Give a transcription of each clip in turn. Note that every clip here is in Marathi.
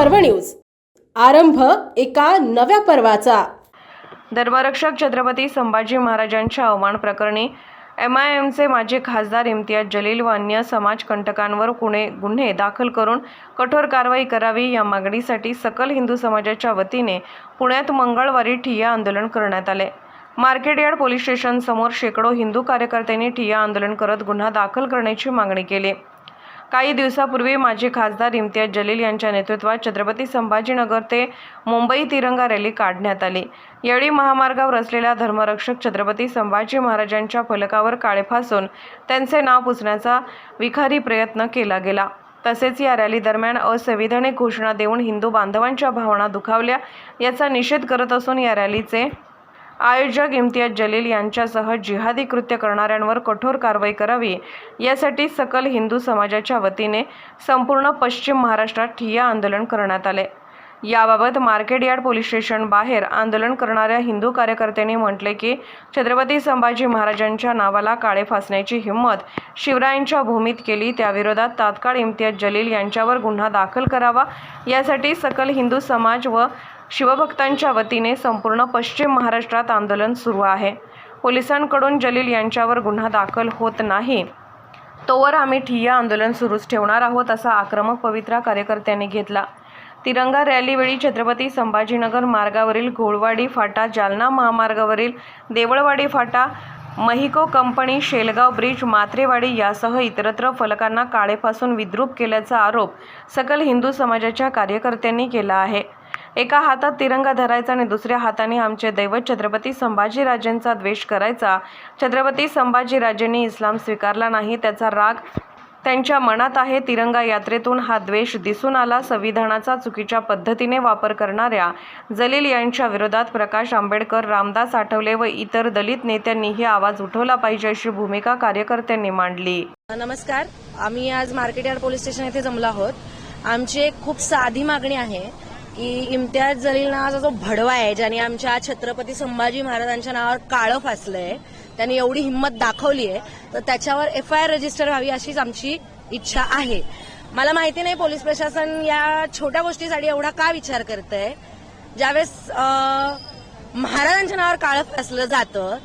पर्व न्यूज. आरंभ एका नव्या पर्वाचा. धर्मरक्षक छत्रपती संभाजी महाराजांच्या अवमान प्रकरणी एम आय एमचे माजी खासदार इम्तियाज जलील व अन्य समाजकंटकांवर गुन्हे गुन्हे दाखल करून कठोर कारवाई करावी या मागणीसाठी सकल हिंदू समाजाच्या वतीने पुण्यात मंगळवारी ठिय्या आंदोलन करण्यात आले. मार्केट यार्ड पोलीस स्टेशनसमोर शेकडो हिंदू कार्यकर्त्यांनी ठिय्या आंदोलन करत गुन्हा दाखल करण्याची मागणी केली. काही दिवसापूर्वी माजी खासदार इम्तियाज जलील यांच्या नेतृत्वात छत्रपती संभाजीनगर ते मुंबई तिरंगा रॅली काढण्यात आली. यावेळी महामार्गावर असलेल्या धर्मरक्षक छत्रपती संभाजी महाराजांच्या फलकावर काळे फासून त्यांचे नाव पुसण्याचा विखारी प्रयत्न केला गेला. तसेच या रॅली दरम्यान असंविधानिक घोषणा देऊन हिंदू बांधवांच्या भावना दुखावल्या याचा निषेध करत असून या रॅलीचे आयोजक इम्तियाज जलील यांच्यासह जिहादी कृत्य करणाऱ्यांवर कठोर कारवाई करावी यासाठी सकल हिंदू समाजाच्या वतीने संपूर्ण पश्चिम महाराष्ट्रात ठिय्या आंदोलन करण्यात आले. याबाबत मार्केट यार्ड पोलीस स्टेशन बाहेर आंदोलन करणाऱ्या हिंदू कार्यकर्त्यांनी म्हटले की छत्रपती संभाजी महाराजांच्या नावाला काळे फासण्याची हिंमत शिवरायांच्या भूमीत केली त्याविरोधात तात्काळ इम्तियाज जलील यांच्यावर गुन्हा दाखल करावा यासाठी सकल हिंदू समाज व शिवभक्तांच्या वतीने संपूर्ण पश्चिम महाराष्ट्रात आंदोलन सुरू आहे. पोलिसांकडून जलील यांच्यावर गुन्हा दाखल होत नाही. तोवर आम्ही ठिय्या आंदोलन सुरूच ठेवणार आहोत असा आक्रमक पवित्रा कार्यकर्त्यांनी घेतला. तिरंगा रॅलीवेळी छत्रपती संभाजीनगर मार्गावरील घोळवाडी फाटा जालना महामार्गावरील देवळवाडी फाटा महिको कंपनी शेलगाव ब्रिज मात्रेवाडी यासह इतरत्र फलकांना काळेपासून विद्रूप केल्याचा आरोप सकल हिंदू समाजाच्या कार्यकर्त्यांनी केला आहे. एका हातात तिरंगा धरायचा आणि दुसऱ्या हाताने आमचे दैवत छत्रपती संभाजीराजेंचा द्वेष करायचा. छत्रपती संभाजीराजेंनी इस्लाम स्वीकारला नाही त्याचा राग त्यांच्या मनात आहे. तिरंगा यात्रेतून हा द्वेष दिसून आला. संविधानाचा चुकीच्या पद्धतीने वापर करणाऱ्या जलील यांच्या विरोधात प्रकाश आंबेडकर रामदास आठवले व इतर दलित नेत्यांनीही आवाज उठवला पाहिजे अशी भूमिका कार्यकर्त्यांनी मांडली. नमस्कार. आम्ही आज मार्केट यार्ड पोलीस स्टेशन येथे जमलो आहोत. आमची एक खूप साधी मागणी आहे. की इम्तियाज जलील नावाचा जो भडवा आहे ज्याने आमच्या छत्रपती संभाजी महाराजांच्या नावावर काळं फासलंय त्यांनी एवढी हिंमत दाखवली आहे तर त्याच्यावर एफ आय आर रजिस्टर व्हावी अशीच आमची इच्छा आहे. मला माहिती नाही पोलीस प्रशासन या छोट्या गोष्टीसाठी एवढा का विचार करतंय. ज्यावेळेस महाराजांच्या नावावर काळं फासलं जातं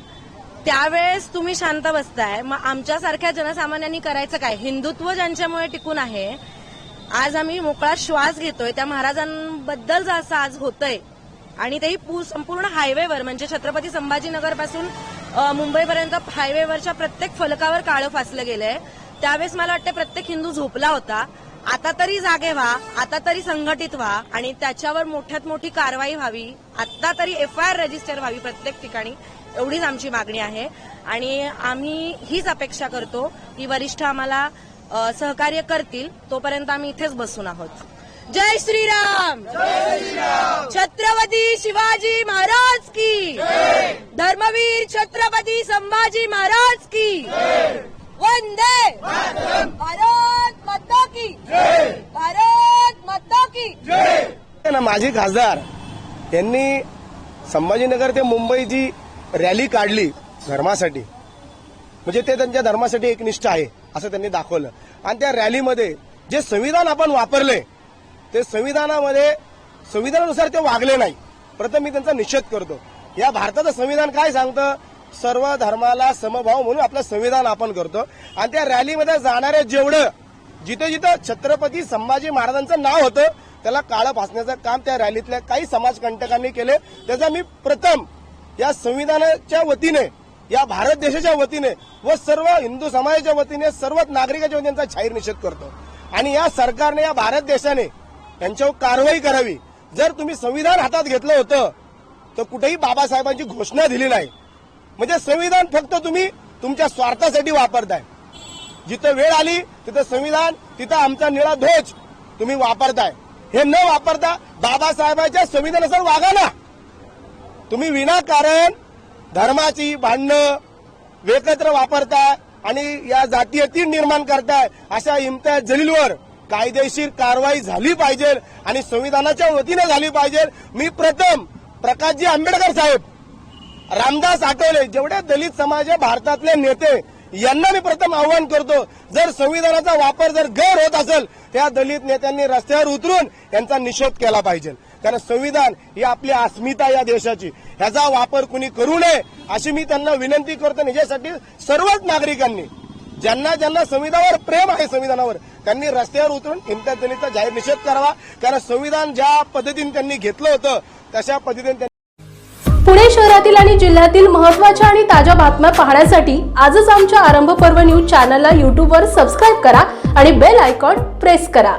त्यावेळेस तुम्ही शांत बसताय. मग आमच्यासारख्या जनसामान्यांनी करायचं काय? हिंदुत्व ज्यांच्यामुळे टिकून आहे आज आम्ही मोकळा श्वास घेतोय. त्या महाराजांबद्दल जर असं आज होतंय आणि तेही पू- संपूर्ण हायवेवर म्हणजे छत्रपती संभाजीनगरपासून मुंबईपर्यंत हायवेवरच्या प्रत्येक फलकावर काळं फासलं गेलंय. त्यावेळेस मला वाटतं प्रत्येक हिंदू झोपला होता. आता तरी जागे व्हा आता तरी संघटित व्हा आणि त्याच्यावर मोठ्यात मोठी कारवाई व्हावी. आता तरी एफ आय आर रजिस्टर व्हावी प्रत्येक ठिकाणी. एवढीच आमची मागणी आहे. आणि आम्ही हीच अपेक्षा करतो की वरिष्ठ आम्हाला सहकार्य करतील तोपर्यंत आम्ही इथेच बसून आहोत. जय श्रीराम! छत्रपती शिवाजी महाराज की! धर्मवीर छत्रपती संभाजी महाराज की! वंदे भारत माता की! भारत माता की! ना माजी खासदार त्यांनी संभाजीनगर ते मुंबईची रॅली काढली धर्मासाठी. म्हणजे ते त्यांच्या धर्मासाठी एकनिष्ठ आहे. असं त्यांनी दाखवलं. आणि त्या रॅलीमध्ये जे संविधान आपण वापरले ते संविधानामध्ये संविधानानुसार ते वागले नाही. प्रथम मी त्यांचा निषेध करतो. या भारताचं संविधान काय सांगतं? सर्व धर्माला समभाव म्हणून आपलं संविधान आपण करतो. आणि त्या रॅलीमध्ये जाणारे जेवढं जिथे जिथं छत्रपती संभाजी महाराजांचं नाव होतं त्याला काळं फासण्याचं काम त्या रॅलीतल्या काही समाजकंटकांनी केले. त्याचा मी प्रथम या संविधानाच्या वतीने या भारत देशाच्या वतीने व सर्व हिंदू समाजाच्या वतीने सर्वच नागरिकाच्या वतीने त्यांचा जाहीर निषेध करतो. आणि या सरकारने या भारत देशाने यांच्यावर कारवाई करावी. जर तुम्ही संविधान हातात घेतलं होतं तर कुठेही बाबासाहेबांची घोषणा दिली नाही. म्हणजे संविधान फक्त तुम्ही तुमच्या स्वार्थासाठी वापरताय. जिथं वेळ आली तिथं संविधान तिथं आमचा निळा ध्वज तुम्ही वापरताय. हे न वापरता बाबासाहेबांच्या संविधानानुसार वागा ना. तुम्ही विनाकारण धर्माची भांडणं एकत्र वापरताय आणि या जातीय तीन निर्माण करताय अशा इम्तियाज जलीलवर कायदेशीर कारवाई झाली पाहिजे आणि संविधानाच्या वतीनं झाली पाहिजे. मी प्रथम प्रकाशजी आंबेडकर साहेब रामदास आठवले जेवढे दलित समाज भारतातले नेते यांना मी प्रथम आव्हान करतो जर संविधानाचा वापर जर गैर होत असेल त्या दलित नेत्यांनी रस्त्यावर उतरून यांचा निषेध केला पाहिजे. कारण संविधान ही आपली अस्मिता या देशाची. ह्याचा वापर कुणी करू नये अशी मी त्यांना विनंती करतो आणि याच्यासाठी सर्वच नागरिकांनी ज्यांना ज्यांना संविधानावर प्रेम आहे संविधानावर त्यांनी रस्त्यावर उतरून इम्तियाज जाहीर निषेध करावा. कारण संविधान ज्या पद्धतीने त्यांनी घेतलं होतं तशा पद्धतीने त्यांनी पुणे शहरातील आणि जिल्ह्यातील महत्त्वाच्या आणि ताज्या बातम्या पाहण्यासाठी आजच आमच्या आरंभ पर्व न्यूज चॅनलला यूट्यूबवर सबस्क्राईब करा आणि बेल आयकॉन प्रेस करा.